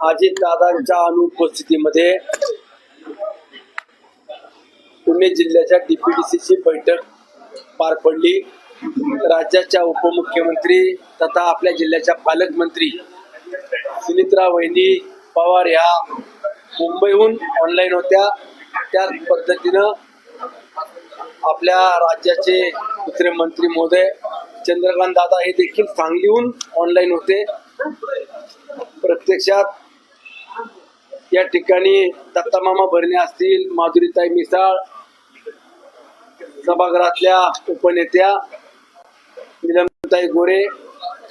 अजितदादांच्या अनुपस्थितीमध्ये पुणे जिल्ह्याच्या डीपीडीसीची बैठक पार पडली. राज्याच्या उपमुख्यमंत्री तथा आपल्या जिल्ह्याच्या पालकमंत्री सुनित्रा वहिनी पवार ह्या मुंबईहून ऑनलाईन होत्या. त्याच पद्धतीनं आपल्या राज्याचे दुसरे मंत्री महोदय चंद्रकांत दादा हे देखील सांगलीहून ऑनलाईन होते. प्रत्यक्षात या ठिकाणी दत्तामामा भरणे असतील माधुरीताई मिसाळ सभागृहातल्या उपनेत्या निलमताई गोरे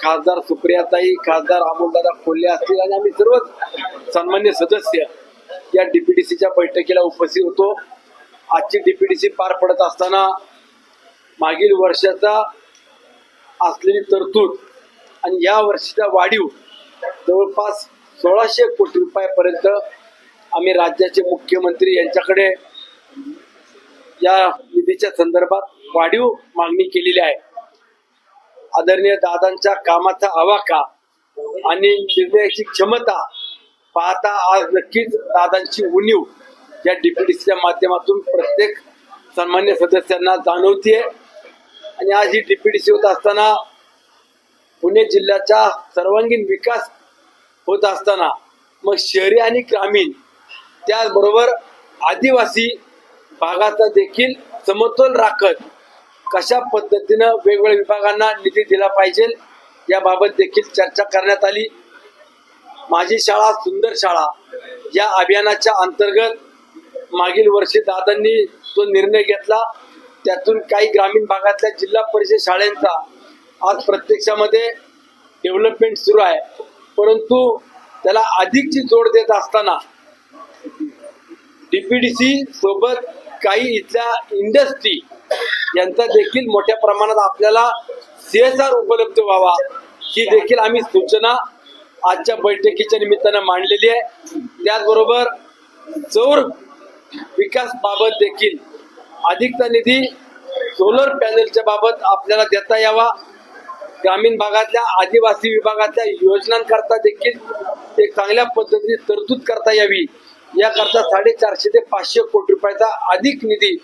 खासदार सुप्रियाताई खासदार अमोलदादा खोले असतील आणि आम्ही सर्वच सन्मान्य सदस्य या डीपीडीसीच्या बैठकीला उपस्थित होतो. आजची डीपीडीसी पार पडत असताना मागील वर्षाचा असलेली तरतूद आणि या वर्षीचा वाढीव जवळपास सोळाशे कोटी रुपयापर्यंत आम्ही राज्याचे मुख्यमंत्री यांच्याकडे या निधीच्या संदर्भात वाढीव मागणी केलेली आहे. आदरणीय दादांच्या कामाचा आवाका आणि निर्णयाची क्षमता पाहता आज नक्कीच दादांची उणीव या डीपीडीसीच्या माध्यमातून प्रत्येक सन्मान्य सदस्यांना जाणवतीये. आणि आज ही डीपीडीसी होत असताना पुणे जिल्ह्याचा सर्वांगीण विकास होत असताना मग शहरी आणि ग्रामीण त्याचबरोबर आदिवासी भागाचा देखील समतोल राखत कशा पद्धतीनं वेगवेगळ्या विभागांना निधी दिला पाहिजे याबाबत देखील चर्चा करण्यात आली. माझी शाळा सुंदर शाळा या अभियानाच्या अंतर्गत मागील वर्षी दादांनी तो निर्णय घेतला. त्यातून काही ग्रामीण भागातल्या जिल्हा परिषद शाळेंचा आज प्रत्यक्षामध्ये डेव्हलपमेंट सुरू आहे. परंतु त्याला अधिकची जोड देत असताना डीपीडीसी सोबत काही इथल्या इंडस्ट्री यांचा देखील मोठ्या प्रमाणात आपल्याला सीएसआर उपलब्ध व्हावा ही देखील आम्ही सूचना आजच्या बैठकीच्या निमित्तानं मांडलेली आहे. त्याचबरोबर सौर विकास बाबत देखील अधिकचा निधी सोलर पॅनलच्या बाबत आपल्याला देता यावा. ग्रामीण भागातल्या आदिवासी विभागातल्या योजनांकरता देखील एक चांगल्या पद्धतीने तरतूद करता यावी. याकरता साडेचारशे ते पाचशे कोटी रुपयाचा अधिक निधी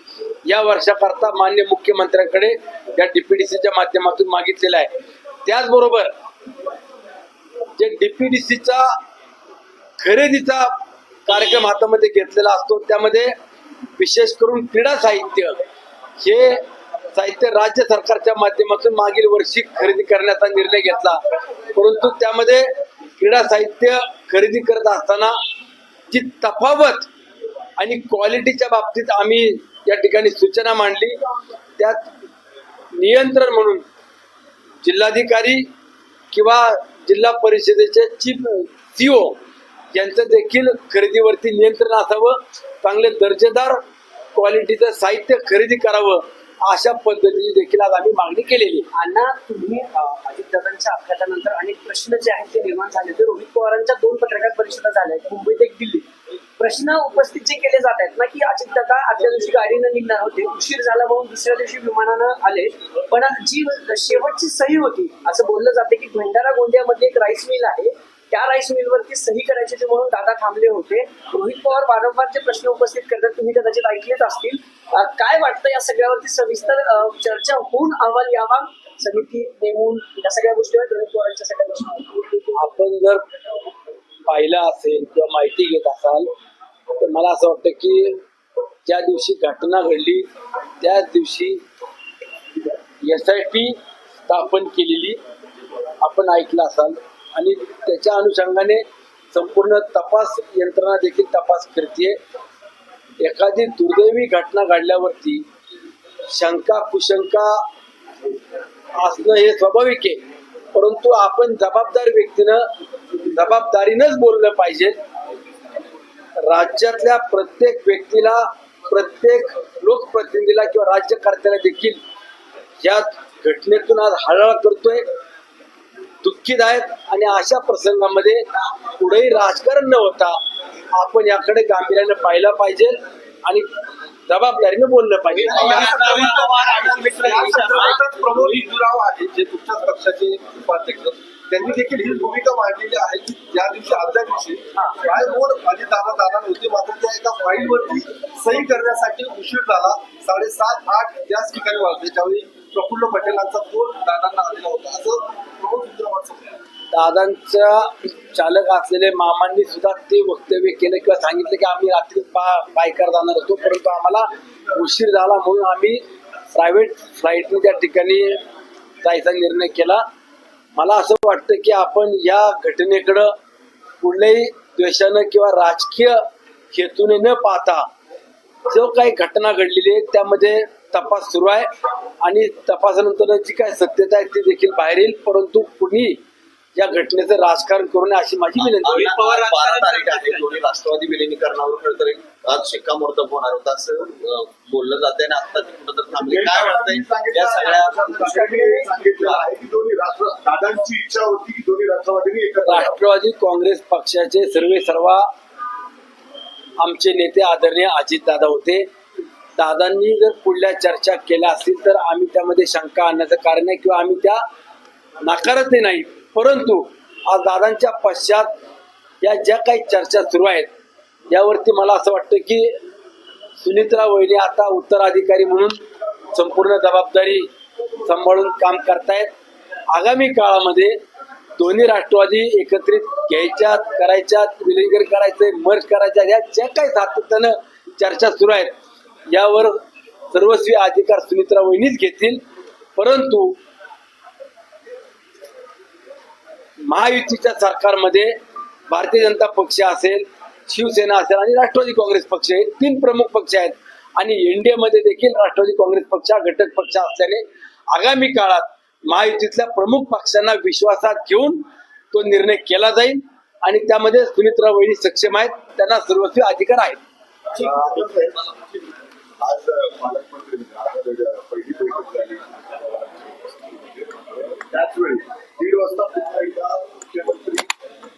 या वर्षाकरता मान्य मुख्यमंत्र्यांकडे या डीपीडीसीच्या माध्यमातून मागितलेला आहे. त्याचबरोबर जे डीपीडीसीचा खरेदीचा कार्यक्रम हातामध्ये घेतलेला असतो त्यामध्ये विशेष करून क्रीडा साहित्य हे साहित्य राज्य सरकारच्या माध्यमातून मागील वर्षी खरेदी करण्याचा निर्णय घेतला. परंतु त्यामध्ये क्रीडा साहित्य खरेदी करत असताना जी तफावत आणि क्वालिटीच्या बाबतीत आम्ही या ठिकाणी सूचना मांडली. त्यात नियंत्रण म्हणून जिल्हाधिकारी किंवा जिल्हा परिषदेचे चीफ सीओ यांचं देखील खरेदीवरती नियंत्रण असावं. चांगले दर्जेदार क्वालिटीचं साहित्य खरेदी करावं. अशा पद्धतीची देखील आज आम्ही मागणी केलेली आहे. अण्णा तुम्ही अजितदादांच्या अपघातानंतर अनेक प्रश्न जे आहेत ते निर्माण झाले ते रोहित पवारांच्या दोन पत्रकार परिषदा झाल्या आहेत. मुंबईत एक दिल्ली. प्रश्न उपस्थित जे केले जात आहेत ना की अजितदादा आदल्या दिवशी गाडीनं निघणार होते उशीर झाला म्हणून दुसऱ्या दिवशी विमानानं आले. पण जी शेवटची सही होती असं बोललं जाते की भंडारा गोंदियामध्ये एक राईस मिल आहे. त्या राईस मिलवरती सही करायची ते म्हणून दादा थांबले होते. रोहित पवार वारंवार जे प्रश्न उपस्थित करतात तुम्ही कदाचित ऐकलेच असतील. काय वाटतं या सगळ्यावरती सविस्तर चर्चा होऊन अहवाल यावा? समिती नेमून या सगळ्या गोष्टीवर रोहित पवारांच्या सगळ्या गोष्टी आपण जर पाहिलं असेल किंवा माहिती घेत असाल तर मला असं वाटतं की ज्या दिवशी घटना घडली त्याच दिवशी एस आय टी स्थापन केलेली आपण ऐकलं असाल. आणि त्याच्या अनुषंगाने संपूर्ण तपास यंत्रणा देखील तपास करते एखादी दुर्दैवी घटना घडल्यावरती शंका कुशंका असणं हे स्वाभाविक आहे. परंतु आपण जबाबदार व्यक्तीनं जबाबदारीनंच बोललं पाहिजे. राज्यातल्या प्रत्येक व्यक्तीला प्रत्येक लोकप्रतिनिधीला किंवा राज्यकर्त्याला देखील या घटनेतून आज हळहळ करतोय. दुःखीत आहेत आणि अशा प्रसंगामध्ये पुढेही राजकारण न होता आपण याकडे गांभीर्याने पाहिलं पाहिजे आणि जबाबदारीने बोललं पाहिजे. प्रमोद हिंदूराव आहेत. जे तुमच्याच पक्षाचे उपाध्यक्ष. त्यांनी देखील ही भूमिका मांडलेली आहे की ज्या दिवशी आदल्या दिवशी काय रोड माझी दादा दादा होते मात्र त्या एका फाईल वरती सही करण्यासाठी उशीर झाला. साडेसात आठ त्याच ठिकाणी वाजले. ज्यावेळी प्रफुल्ल पटेलांचा फोन दादांना आलेला होता. असं प्रमोद विद्रावाड दादांच्या चालक असलेले मामांनी सुद्धा ते वक्तव्य केलं किंवा सांगितलं की आम्ही रात्री पा पायकर जाणार होतो परंतु आम्हाला उशीर झाला म्हणून आम्ही प्रायव्हेट फ्लाईटने त्या ठिकाणी जायचा निर्णय केला. मला असं वाटतं की आपण या घटनेकडं कुठल्याही द्वेषानं किंवा राजकीय हेतूने न पाहता जो काही घटना घडलेली आहे त्यामध्ये तपास सुरू आहे आणि तपासानंतर जी काय सत्यता आहे ती देखील बाहेर येईल. परंतु कुणी या घटनेचं राजकारण करू नये अशी माझी विनंती आहे. आहे. दोन्ही राष्ट्रवादी विलिनीकरणावर खरं तर एक आज शिक्कामोर्तब होणार होता असं बोललं जातंय आणि आता कुठं तर थांबले. काय वाटतंय? या सगळ्या सांगितलं आहे की दोन्ही राष्ट्र दादांची इच्छा होती की दोन्ही यावं. राष्ट्रवादी काँग्रेस पक्षाचे सर्वे सर्वा आमचे नेते आदरणीय अजितदादा होते. दादांनी जर पुढल्या चर्चा केल्या असतील तर आम्ही त्यामध्ये शंका आणण्याचं कारण आहे किंवा आम्ही त्या नाकारतही नाही. परंतु आज दादांच्या पश्चात या ज्या काही चर्चा सुरू आहेत यावरती मला असं वाटतं की सुनित्रा वैले आता उत्तराधिकारी म्हणून संपूर्ण जबाबदारी सांभाळून काम करतायत. आगामी काळामध्ये दोन्ही राष्ट्रवादी एकत्रित घ्यायच्यात करायच्यात विलीनीकरण करायचं मर्ज करायच्या या ज्या काही सातत्यानं चर्चा सुरू आहेत यावर सर्वस्वी अधिकार सुमित्रा वहिनीच घेतील. परंतु महायुतीच्या सरकारमध्ये भारतीय जनता पक्ष असेल शिवसेना असेल आणि राष्ट्रवादी काँग्रेस पक्ष हे तीन प्रमुख पक्ष आहेत. आणि एनडीए मध्ये देखील राष्ट्रवादी काँग्रेस पक्ष हा घटक पक्ष असल्याने आगामी काळात महायुतीतल्या प्रमुख पक्षांना विश्वासात घेऊन तो निर्णय केला जाईल आणि त्यामध्ये सुनित्रा वहिनी सक्षम आहेत. त्यांना सर्वस्वी अधिकार आहेत. आज पालकमंत्री पहिली बैठक झाली त्याच वेळी दीड वाजता पुन्हा एकदा मुख्यमंत्री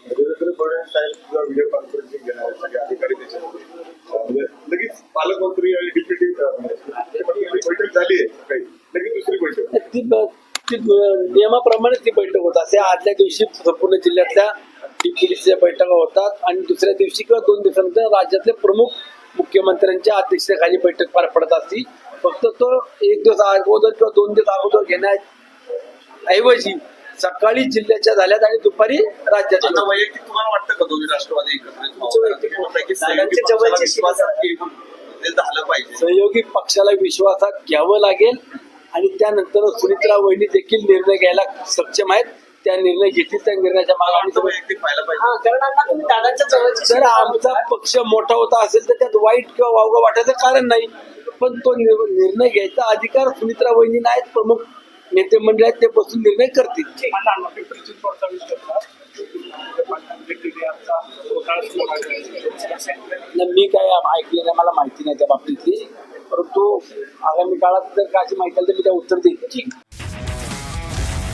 देवेंद्र फडणवीस साहेब व्हिडिओ कॉन्फरन्सिंग घेणार आहेत सगळे अधिकारी त्याच्यामध्ये लगेच पालकमंत्री आणि डिप्युटी बैठक झाली आहे काही लगेच दुसरी बैठक ती ती नियमाप्रमाणे ती बैठक होत असे. आदल्या दिवशी संपूर्ण जिल्ह्यातल्या टीपीडीसीच्या बैठका होतात आणि दुसऱ्या दिवशी किंवा दोन दिवसानंतर राज्यातले प्रमुख मुख्यमंत्र्यांच्या अध्यक्षतेखाली बैठक पार पडत असती. फक्त तो एक दिवस अगोदर किंवा दोन दिवस अगोदर घेण्याऐवजी सकाळी जिल्ह्याच्या झाल्यात आणि दुपारी राज्याच्या आता वैयक्तिक तुम्हाला वाटतं का दोन्ही राष्ट्रवादी झालं पाहिजे. सहयोगी पक्षाला विश्वासात घ्यावं लागेल आणि त्यानंतर सुनित्रा वहिनी देखील निर्णय घ्यायला सक्षम आहेत. त्या निर्णय घेतील त्या निर्णयाच्या मागे आम्ही सगळे- वैयक्तिक पाहायला पाहिजे. कारण अण्णा तुम्ही दादांच्या जवळची जर आमचा पक्ष मोठा होता असेल तर त्यात वाईट किंवा वावगं वाटायचं कारण नाही. पण तो निर- निर्णय घ्यायचा अधिकार सुमित्रा वहिनी नाहीत प्रमुख नेते मंडळ आहेत ते बसून निर्णय करतील. नाही, मी काय ऐकलं नाही मला माहिती नाही त्या बाबतीतली. परंतु आगामी काळात जर काय अशी माहिती आली तर मी त्या उत्तर देईल